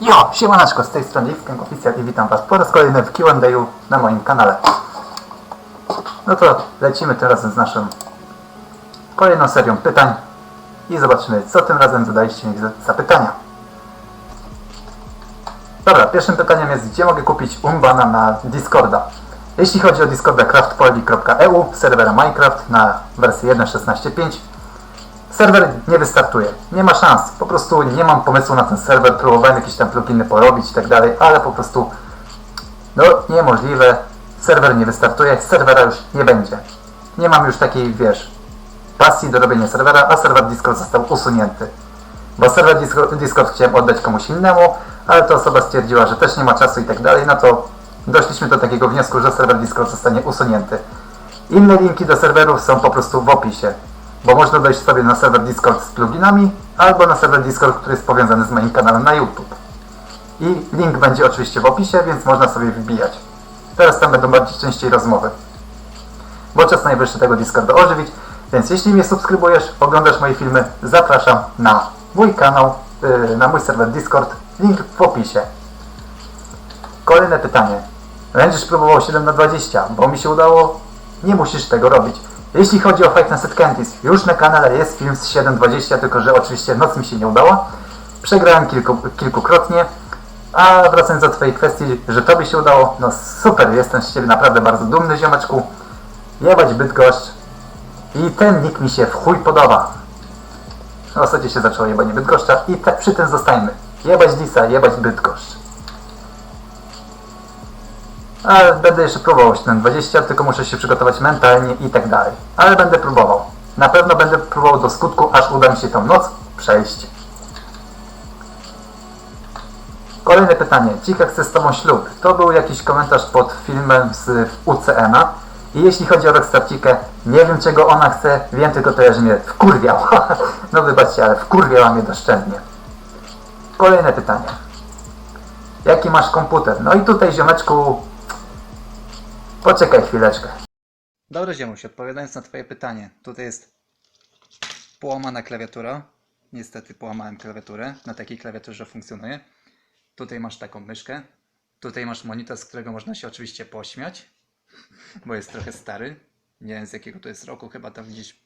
Jo, siemaneczko, z tej strony Lifgang Oficjal i witam Was po raz kolejny w Q&A na moim kanale. No to lecimy tym razem z naszą kolejną serią pytań i zobaczymy, co tym razem zadaliście mi za zapytania. Dobra, pierwszym pytaniem jest, gdzie mogę kupić Umbana na Discorda? Jeśli chodzi o Discorda craftpoli.eu, serwera Minecraft na wersję 1.16.5, Serwer nie wystartuje. Nie ma szans. Po prostu nie mam pomysłu na ten serwer. Próbowałem jakieś tam pluginy porobić i tak dalej, ale po prostu no niemożliwe. Serwer nie wystartuje. Serwera już nie będzie. Nie mam już takiej, wiesz, pasji do robienia serwera, a serwer Discord został usunięty. Bo serwer Discord, Discord chciałem oddać komuś innemu, ale ta osoba stwierdziła, że też nie ma czasu i tak dalej, no to doszliśmy do takiego wniosku, że serwer Discord zostanie usunięty. Inne linki do serwerów są po prostu w opisie, bo można dojść sobie na serwer Discord z pluginami, albo na serwer Discord, który jest powiązany z moim kanałem na YouTube. I link będzie oczywiście w opisie, więc można sobie wbijać. Teraz tam będą bardziej częściej rozmowy. Bo czas najwyższy tego Discorda ożywić, więc jeśli mnie subskrybujesz, oglądasz moje filmy, zapraszam na mój kanał, yy, na mój serwer Discord, link w opisie. Kolejne pytanie. Będziesz próbował 7 na 20, bo mi się udało. Nie musisz tego robić. Jeśli chodzi o Fight Night Candies, już na kanale jest film z 7.20, tylko że oczywiście noc mi się nie udała. Przegrałem kilku, kilkukrotnie. A wracając do Twojej kwestii, że Tobie się udało, no super, jestem z Ciebie naprawdę bardzo dumny, ziomeczku. Jebać Bydgoszcz. I ten nick mi się w chuj podoba. W zasadzie się zaczęło jebanie Bydgoszcza i te, przy tym zostańmy. Jebać Disa, jebać Bydgoszcz. Ale będę jeszcze próbował 7.20, tylko muszę się przygotować mentalnie i tak dalej. Ale będę próbował. Na pewno będę próbował do skutku, aż uda mi się tą noc przejść. Kolejne pytanie. Cika chce z Tobą ślub. To był jakiś komentarz pod filmem z UCN-a. I jeśli chodzi o Rockstar Cikę, nie wiem czego ona chce, wiem tylko to, że mnie wkurwiał. no wybaczcie, ale wkurwiała mnie doszczętnie. Kolejne pytanie. Jaki masz komputer? No i tutaj ziomeczku, Poczekaj chwileczkę. Dobra ziomuś, odpowiadając na twoje pytanie. Tutaj jest połamana klawiatura. Niestety połamałem klawiaturę. Na takiej klawiaturze funkcjonuje. Tutaj masz taką myszkę. Tutaj masz monitor, z którego można się oczywiście pośmiać. Bo jest trochę stary. Nie wiem z jakiego to jest roku. Chyba tam gdzieś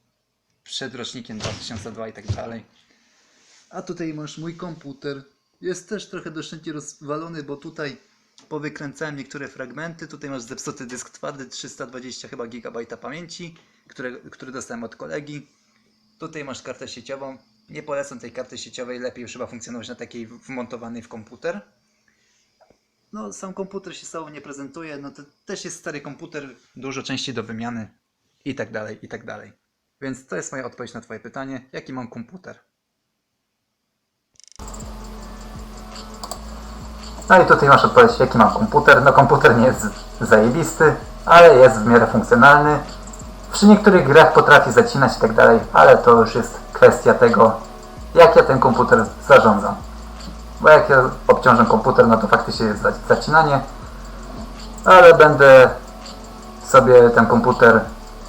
przed rocznikiem 2002 i tak dalej. A tutaj masz mój komputer. Jest też trochę doszczętnie rozwalony, bo tutaj powykręcałem niektóre fragmenty. Tutaj masz zepsuty dysk twardy, 320 chyba gigabajta pamięci, które, który dostałem od kolegi. Tutaj masz kartę sieciową. Nie polecam tej karty sieciowej, lepiej już chyba funkcjonować na takiej wmontowanej w komputer. No, sam komputer się cało nie prezentuje, no to też jest stary komputer, dużo części do wymiany i tak dalej, i tak dalej. Więc to jest moja odpowiedź na Twoje pytanie, jaki mam komputer. No i tutaj masz odpowiedź, jaki mam komputer. No komputer nie jest zajebisty, ale jest w miarę funkcjonalny. Przy niektórych grach potrafi zacinać i tak dalej, ale to już jest kwestia tego, jak ja ten komputer zarządzam. Bo jak ja obciążę komputer, no to faktycznie jest zac- zacinanie, ale będę sobie ten komputer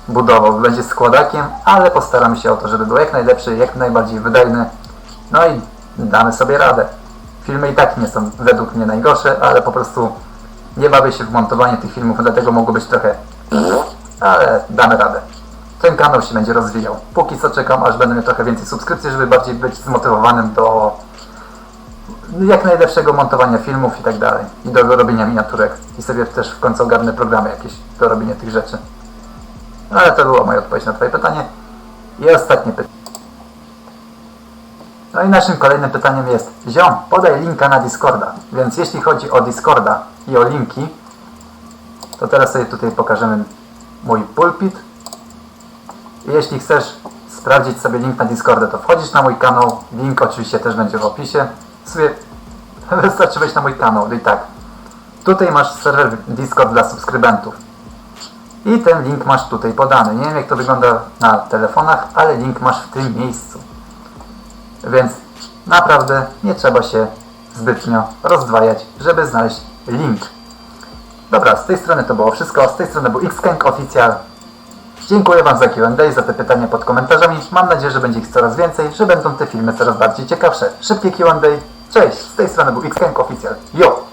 budował. Będzie składakiem, ale postaramy się o to, żeby był jak najlepszy, jak najbardziej wydajny. No i damy sobie radę. Filmy i tak nie są według mnie najgorsze, ale po prostu nie bawię się w montowanie tych filmów, dlatego mogło być trochę ale damy radę. Ten kanał się będzie rozwijał. Póki co czekam, aż będę miał trochę więcej subskrypcji, żeby bardziej być zmotywowanym do jak najlepszego montowania filmów i tak dalej. I do robienia miniaturek. I sobie też w końcu ogarnę programy jakieś do robienia tych rzeczy. Ale to była moja odpowiedź na Twoje pytanie. I ostatnie pytanie. No i naszym kolejnym pytaniem jest Ziom, podaj linka na Discorda. Więc jeśli chodzi o Discorda i o linki, to teraz sobie tutaj pokażemy mój pulpit. I jeśli chcesz sprawdzić sobie link na Discorda, to wchodzisz na mój kanał. Link oczywiście też będzie w opisie. Sobie wystarczy wejść na mój kanał. No i tak. Tutaj masz serwer Discord dla subskrybentów. I ten link masz tutaj podany. Nie wiem jak to wygląda na telefonach, ale link masz w tym miejscu. Więc naprawdę nie trzeba się zbytnio rozdwajać, żeby znaleźć link. Dobra, z tej strony to było wszystko. Z tej strony był Xkank Oficjal. Dziękuję Wam za Q&A, za te pytania pod komentarzami. Mam nadzieję, że będzie ich coraz więcej, że będą te filmy coraz bardziej ciekawsze. Szybkie Q&A Cześć, z tej strony był Xkenk Oficjal. Jo!